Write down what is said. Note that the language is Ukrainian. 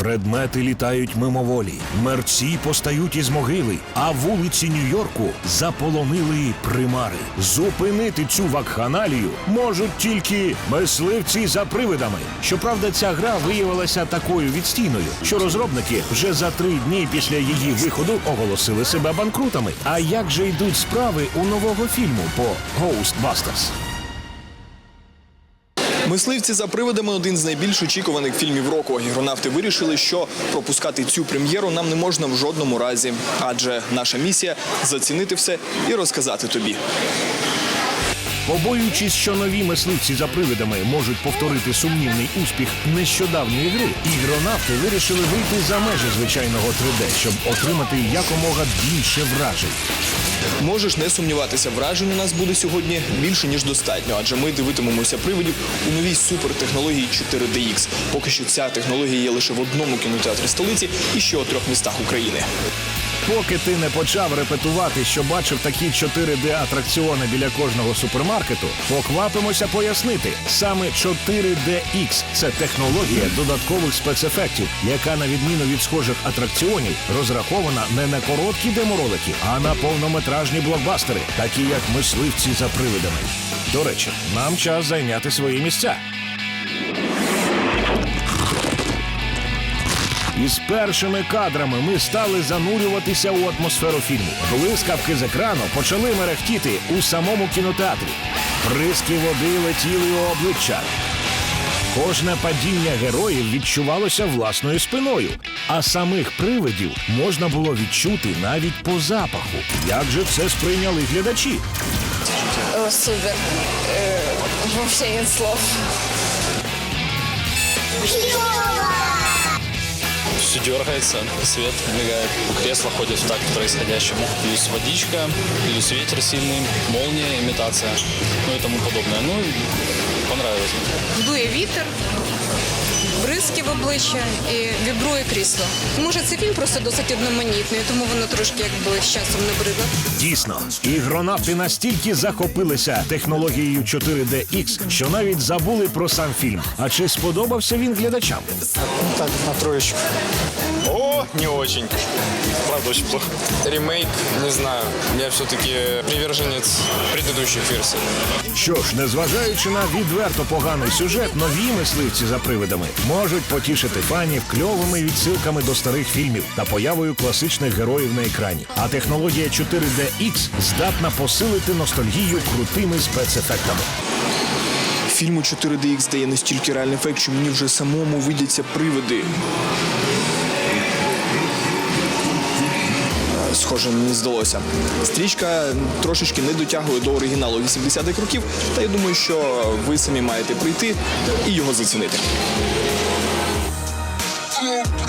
Предмети літають мимоволі, мерці постають із могили, а вулиці Нью-Йорку заполонили примари. Зупинити цю вакханалію можуть тільки мисливці за привидами. Щоправда, ця гра виявилася такою відстійною, що розробники вже за три дні після її виходу оголосили себе банкрутами. А як же йдуть справи у нового фільму по Ghostbusters? Мисливці за привидами один з найбільш очікуваних фільмів року. Ігронавти вирішили, що пропускати цю прем'єру нам не можна в жодному разі, адже наша місія зацінити все і розказати тобі. Побоюючись, що нові мисливці за привидами можуть повторити сумнівний успіх нещодавньої гри, ігронавти вирішили вийти за межі звичайного 3D, щоб отримати якомога більше вражень. Можеш не сумніватися, вражень у нас буде сьогодні більше ніж достатньо, адже ми дивитимемося привидів у новій супертехнології 4DX. Поки що ця технологія є лише в одному кінотеатрі столиці і ще у трьох містах України. Поки ти не почав репетувати, що бачив такі 4D-атракціони біля кожного супермаркету, поквапимося пояснити. Саме 4DX – це технологія додаткових спецефектів, яка, на відміну від схожих атракціонів, розрахована не на короткі деморолики, а на повнометражні блокбастери, такі як мисливці за привидами. До речі, нам час зайняти свої місця. Із першими кадрами ми стали занурюватися у атмосферу фільму. Блискавки з екрану почали мерехтіти у самому кінотеатрі. Бризки води летіли у обличчя. Кожне падіння героїв відчувалося власною спиною, а самих привидів можна було відчути навіть по запаху. Як же це сприйняли глядачі? О, супер. Вообще нет слов. Все дергается, свет мигает, кресло ходит в такт происходящему. Плюс водичка, плюс ветер сильный, молния, имитация, ну и тому подобное. Ну, понравилось. дує вітер, бризки в обличчя і вібрує крісло. Може, цей фільм просто досить одноманітний, тому воно трошки якби з часом набридло. Дійсно, ігронавти настільки захопилися технологією 4DX, що навіть забули про сам фільм. А чи сподобався він глядачам? Так, на троечку. О, не очень. Правда, очень плохо. Ремейк, не знаю. Я все-таки приверженец предыдущих версий. Що ж, незважаючи на відверто поганий сюжет, нові мисливці за привидами можуть потішити фанів кльовими відсилками до старих фільмів та появою класичних героїв на екрані. А технологія 4DX здатна посилити ностальгію крутими спецефектами. Фільму 4DX дає настільки реальний ефект, що мені вже самому видяться привиди. Схоже, мені здалося. Стрічка трошечки не дотягує до оригіналу 80-х років, та я думаю, що ви самі маєте прийти і його зацінити. you.